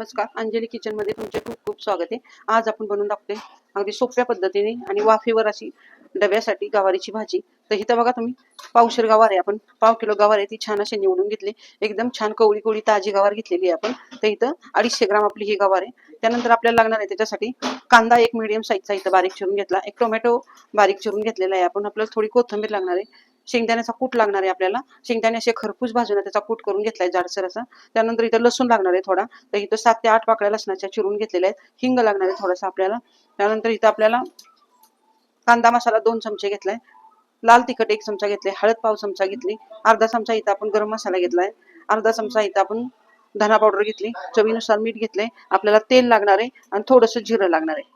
नमस्कार. अंजली किचनमध्ये तुमचे खूप खूप स्वागत आहे. आज आपण बनवून दाखवते अगदी सोप्या पद्धतीने आणि वाफेवर अशी डब्यासाठी गवारीची भाजी. तर इथं बघा तुम्ही पावशेर गवार आहे आपण. पाव किलो गवार आहे ती छान अशी निवडून घेतली. एकदम छान कवळी कवळी ताजी गवार घेतलेली आहे आपण. तर इथं अडीचशे ग्राम आपली ही गवार आहे. त्यानंतर आपल्याला लागणार आहे त्याच्यासाठी कांदा एक मिडियम साईजचा इथं बारीक चिरून घेतला. एक टोमॅटो बारीक चिरून घेतलेला आहे आपण. आपल्याला थोडी कोथिंबीर लागणार आहे. शेंगदाण्याचा कूट लागणार आहे आपल्याला. शेंगदाणे असे खरपूस भाजून त्याचा कूट करून घेतलाय जाडसर असा. त्यानंतर इथं लसूण लागणार आहे थोडा. तर इथं सात ते आठ पाकळ्या लसणाच्या चिरून घेतलेल्या आहेत. हिंग लागणार आहे थोडासा आपल्याला. त्यानंतर इथं आपल्याला कांदा मसाला दोन चमचे घेतलाय. लाल तिखट एक चमचा घेतलाय. हळद पाव चमचा घेतली. अर्धा चमचा इथं आपण गरम मसाला घेतलाय. अर्धा चमचा इथं आपण धना पावडर घेतली. चवीनुसार मीठ घेतले आपल्याला तेल लागणार आहे आणि थोडस जिरं लागणार आहे.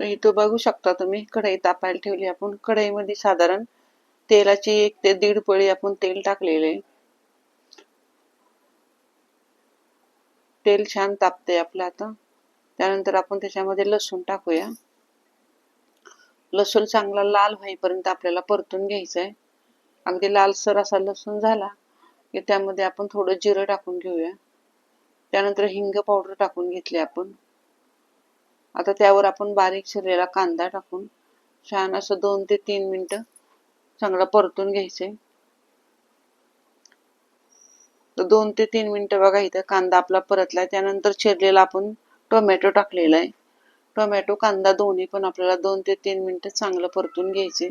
तर इथं बघू शकता तुम्ही. कढई तापायला ठेवली आपण. कढईमध्ये साधारण तेलाची एक ते दीड पळी आपण तेल टाकलेले. तेल छान तापते आपलं आता. त्यानंतर आपण त्याच्यामध्ये लसूण टाकूया. लसूण चांगला लाल होईपर्यंत आपल्याला परतून घ्यायचा आहे अगदी लालसर असा लसूण झाला की त्यामध्ये आपण थोडं जिरं टाकून घेऊया. त्यानंतर हिंग पावडर टाकून घेतली आपण. आता त्यावर आपण बारीक चिरलेला कांदा टाकून छान असं दोन ते तीन मिनटं चांगला परतून घ्यायचे दोन ते तीन मिनिटं बघा इथं कांदा आपला परतलाय. त्यानंतर चिरलेला आपण टोमॅटो टाकलेला आहे. टोमॅटो कांदा दोन्ही पण आपल्याला दोन ते तीन मिनिटं चांगलं परतून घ्यायचे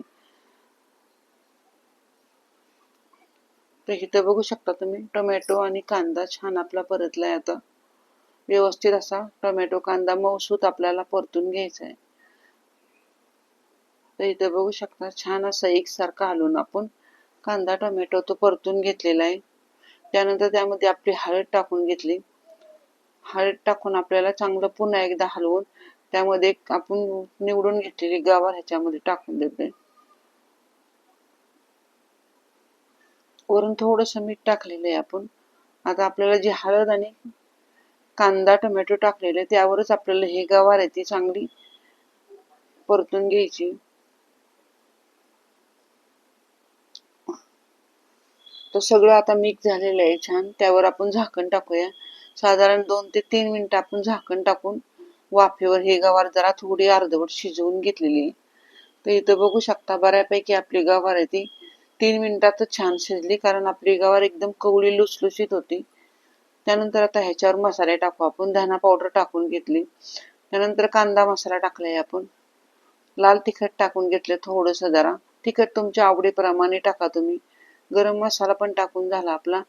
तर इथं बघू शकता तुम्ही टोमॅटो आणि कांदा छान आपला परतलाय आता. व्यवस्थित असा टोमॅटो कांदा मऊसूत आपल्याला परतून घ्यायचा आहे तर इथे बघू शकता छान असं एकसारखं हलवून आपण कांदा टोमॅटो तो परतून घेतलेला आहे. त्यानंतर त्यामध्ये आपली हळद टाकून घेतली. हळद टाकून आपल्याला चांगलं पुन्हा एकदा हलवून त्यामध्ये आपण निवडून घेतलेली गवार ह्याच्यामध्ये टाकून देते वरून थोडस मीठ टाकलेलं आहे आपण. आता आपल्याला जी हळद आणि कांदा टोमॅटो टाकलेले त्यावरच आपल्याला हे गवार आहे ती चांगली परतून घ्यायची. तर सगळं आता मिक्स झालेलं आहे छान. त्यावर आपण झाकण टाकूया. साधारण दोन ते तीन मिनिटं आपण झाकण टाकून वाफेवर हे गवार जरा थोडी अर्धवट शिजवून घेतलेली आहे. तर इथं बघू शकता बऱ्यापैकी आपली गवार आहे ती. तीन मिनिटातच छान शिजली कारण आपली गवार एकदम कवळी लुसलुशीत होती. त्यानंतर आता ह्याच्यावर मसाले टाकू आपण. धना पावडर टाकून घेतली. त्यानंतर कांदा मसाला टाकलाय आपण. लाल तिखट टाकून घेतलं थोडस जरा. तिखट तुमच्या आवडीप्रमाणे टाका तुम्ही. गरम मसाला पण टाकून झाला आपला.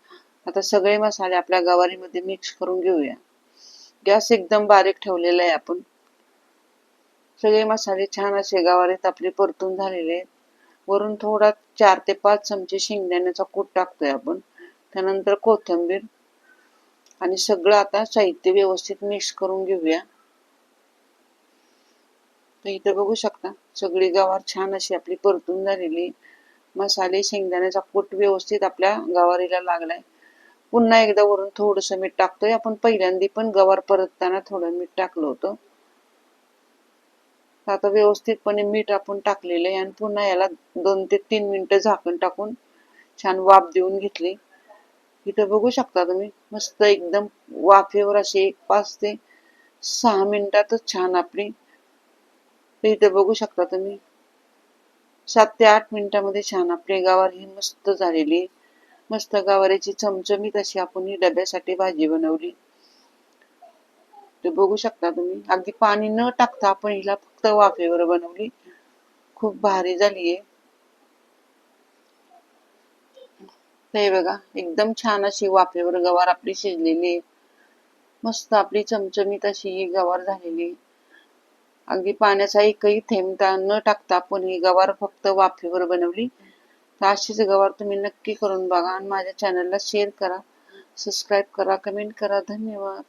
आता सगळे मसाले आपल्या गवारीमध्ये मिक्स करून घेऊया. गॅस एकदम बारीक ठेवलेला आहे आपण. सगळे मसाले छान असे गवारीत आपले परतून झालेले आहेत. वरून थोडा चार ते पाच चमचे शेंगदाण्याचा कूट टाकतोय आपण. त्यानंतर कोथिंबीर. आणि सगळं आता साहित्य व्यवस्थित मिक्स करून घेऊया. तर इथं बघू शकता सगळी गवार छान अशी आपली परतून झालेली मसाले शेंगदाण्याचा कूट व्यवस्थित आपल्या गवारीला लागलाय. पुन्हा एकदा वरून थोडस मीठ टाकतोय. आपण पहिल्यांदा पण गवार परतताना थोडं मीठ टाकलं होतं. आता व्यवस्थितपणे मीठ आपण टाकलेलं आहे आणि पुन्हा याला दोन ते तीन मिनिटं झाकण टाकून छान वाफ देऊन घेतली. इथं बघू शकता तुम्ही मस्त एकदम वाफेवर असे एक पाच ते सहा मिनिटातच छान आपली. इथं बघू शकता तुम्ही सात ते आठ मिनिटामध्ये छान. आपली गावार ही मस्त झालेली. मस्त गावाऱ्याची चमचमीत अशी आपण ही डब्यासाठी भाजी बनवली. ते बघू शकता तुम्ही. अगदी पाणी न टाकता आपण हिला फक्त वाफेवर बनवली. खूप भारी झालीये. हे बघा एकदम छान अशी वाफेवर गवार आपली शिजलेली आहे. मस्त आपली चमचमीत अशी ही गवार झालेली अगदी पाण्याचा एकही थेंब न टाकता आपण ही गवार फक्त वाफेवर बनवली. तर अशीच गवार तुम्ही नक्की करून बघा आणि माझ्या चॅनलला शेअर करा सबस्क्राईब करा कमेंट करा. धन्यवाद.